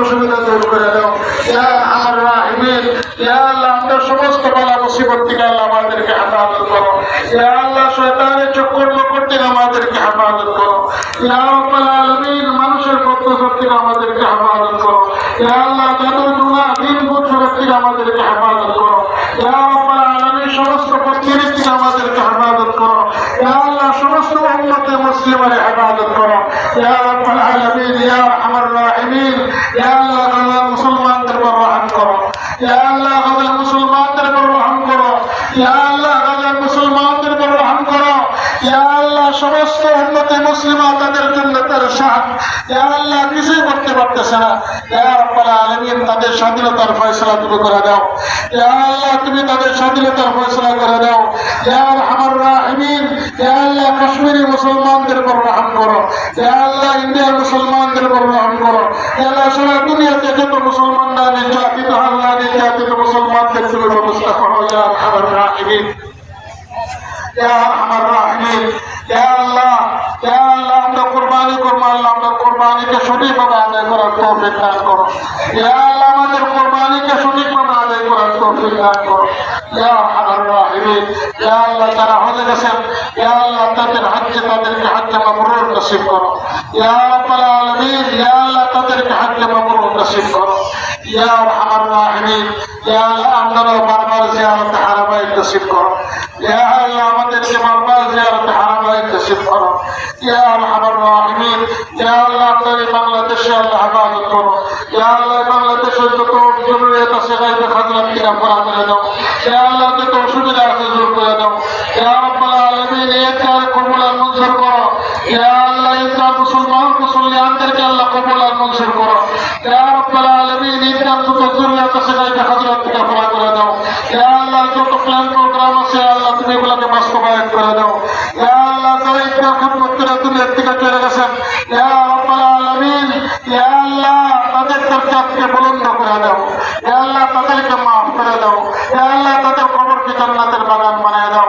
অসুবিধা দূর করে দাও আমার রাহিমিন ইয়া আল্লাহ আমরা সমস্ত বালা মুসিবত থেকে আল্লাহ আমাদেরকে হেফাজত করো ইয়া আল্লাহ শয়তানের চক্কর মকর থেকে আমাদেরকে হেফাজত করো ইয়া রাব্বাল আলামিন মানুষের প্রত্যেক থেকে আমাদেরকে হেফাজত করো আল্লাহ জাদুর গুনাহ দিন বছর থেকে আমাদেরকে হেফাজত করো ইয়া রাব্বাল আলামিন সমস্ত প্রত্যেক থেকে আমাদেরকে হেফাজত করো ইয়া আল্লাহ সমস্ত উম্মতে মুসলিমের হেফাজত করো। রাহিমিন মুসলমানদের রহম করো। মুসলমানদের রহম করো। মুসলমানদের রহম করো। সমস্ত উম্মতে মুসলিমা তাদের জন্য আল্লাহ কিছুই করতে পারতেছে না। আলামিন, তাদের স্বাধীনতার ফয়সালা তুমি করে দাও। আল্লাহ, তুমি তাদের স্বাধীনতার ফয়সালা করে দাও। আরহামার রাহিমিন আল্লাহ কাশ্মীরি মুসলমানদের উপর রহম করো। আল্লাহ ইন্ডিয়ার মুসলমানদের উপর রহম করো। আল্লাহ সারা দুনিয়াতে যত মুসলমানরা নির্যাতিত আল্লাহ নির্যাতিত মুসলমানদের তুমি ব্যবস্থা করো ইয়া আরহামার রাহিমিন। ইয়া কুরবানিকে সঠিকভাবে আদায় করার করো। আল্লাহ আমাদের কুরবানিকে সঠিকভাবে আদায় করার তৌফিক দান করো ইয়া আরহামার রাহিমিন ইয়া আল্লাহ যারা হজে গেছেন ইয়া আল্লাহ তাদের হজ্জে তাদেরকে হজ্জে মাবরুর নসিব করো। ইয়া রাব্বাল আলামিন, ইয়া আল্লাহ তাদেরকে হজ্জে মাবরুর নসিব করো। ইয়া আরহামার রাহিমিন, ইয়া আল্লাহ আমরাও বারবার জিয়ারত হারামাই নসিব করো। ইয়া আল্লাহ আমাদেরকে বারবার জিয়ারত হারামাই নসিব করো। ইয়া আরহামার রাহিমিন, ইয়া আল্লাহ আপনার বাংলাদেশে আল্লাহ হেফাজত করো। ইয়া আল্লাহ বাংলাদেশের আছে দূর করে দাও ইয়া রাব্বাল আলামিন এই কার কবুল আর মঞ্জুর করো। ইয়া আল্লাহ ইসলাম মুসলমান মুসলিয়ানদেরকে আল্লাহ কবুল আর মঞ্জুর করো। ইয়া রাব্বাল আলামিন কার যত জরুরিয়াত আছে গাইবে খাজনাত কিনা পুরা করে দাও। ইয়া আল্লাহ, যত প্ল্যান প্রোগ্রাম আছে আল্লাহ, তুমি এগুলোকে বাস্তবায়ন করে দাও। ইয়া আল্লাহ, যারা ইসলাম খেদমত করে তুমি এর থেকে চলে গেছেন, ইয়া রাব্বাল আলামিন, ইয়া আল্লাহ, তাদের দরজাকে বুলন্দ করে তাদেরকে মাফ করে দাও। ইয়া আল্লাহ, তাদের কবরকে বাগান বানিয়ে দাও।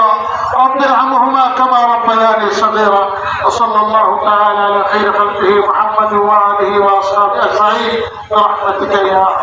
كما ربياني صغيرا وصلى الله تعالى على خير خلقه محمد وآله وأصحابه أجمعين. برحمتك يا رب